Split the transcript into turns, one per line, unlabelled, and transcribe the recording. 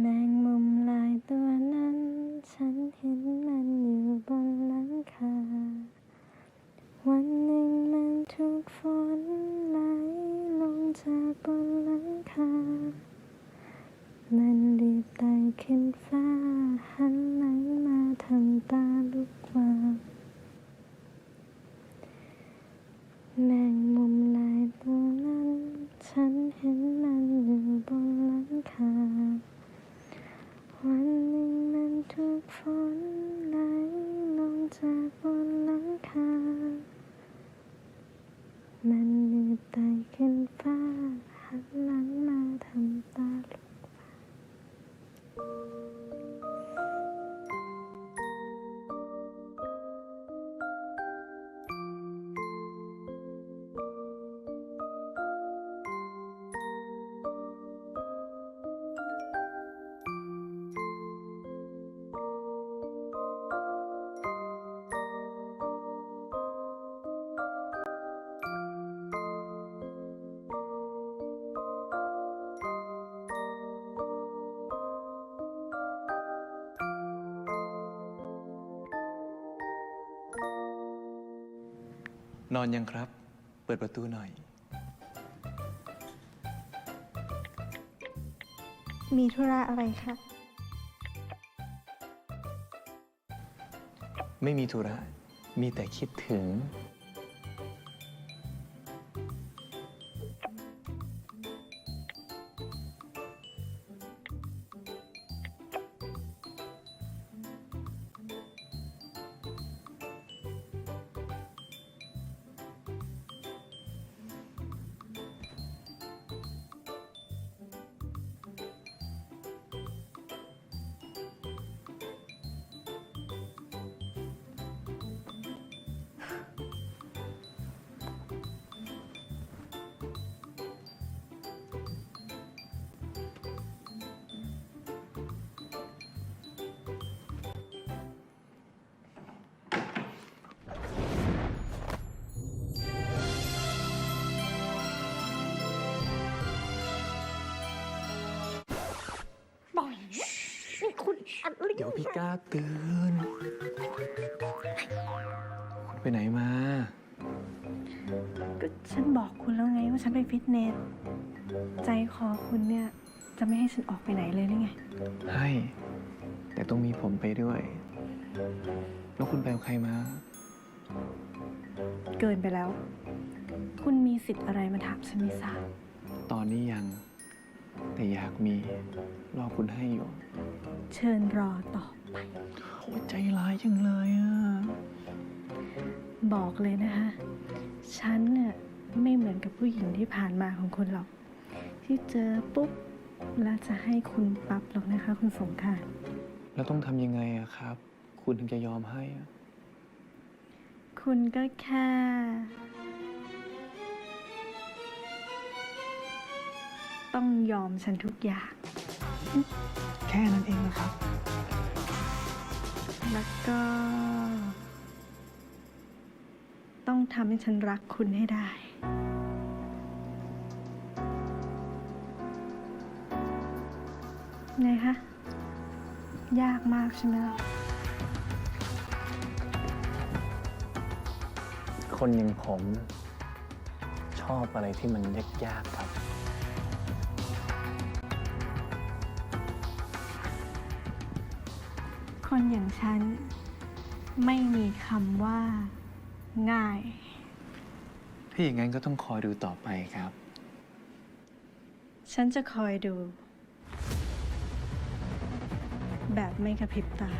แมงมุมลายตัวนั้น ฉันเห็นมันอยู่บนหลังคา วันหนึ่งมันถูกฝนไหลลงจากบนหลังคา มันรีบไต่ขึ้นฟ้าหันหลังมาทำตา นอน
ยังครับ เปิดประตูหน่อย
มีธุระอะไรคะ
ไม่มีธุระ มีแต่คิดถึง เดี๋ยวพี่กล้าตื่น คุณไปไหนมา
ก็ฉันบอกคุณแล้วไงว่าฉันไปฟิตเนส ใจคอคุณเนี่ย จะไม่ให้ฉันออกไปไหนเลยหรือไง
ให้ แต่ต้องมีผมไปด้วย แล้วคุณไปกับใครมา
เกินไปแล้ว คุณมีสิทธิ์อะไรมาถามฉันไม่ทราบ
ตอนนี้ยัง แต่อยากมีรอคุณให้อยู่
เชิญรอต่อไป
โหใจร้ายจังเลยอะ
บอกเลยนะคะ ฉันเนี่ยไม่เหมือนกับผู้หญิงที่ผ่านมาของคุณหรอก ที่เจอปุ๊บแล้วจะให้คุณปั๊บหรอกนะคะคุณสงคราม
แล้วต้องทำยังไงอะครับ คุณถึงจะยอมให้อะ
คุณก็แค่ ต้องยอมฉันทุกอย่าง
แค่นั้นเองนะครับ
แล้วก็ ต้องทำให้ฉันรักคุณให้ได้ ไงคะ ยากมากใช่ไหมล่ะ
คนอย่างผมชอบอะไรที่มันยากๆครับ
คนอย่างฉัน ไม่มีคำว่า ง่าย
ถ้าอย่างนั้นก็ต้องคอยดูต่อไปครับ
ฉันจะคอยดู แบบไม่กระพริบตา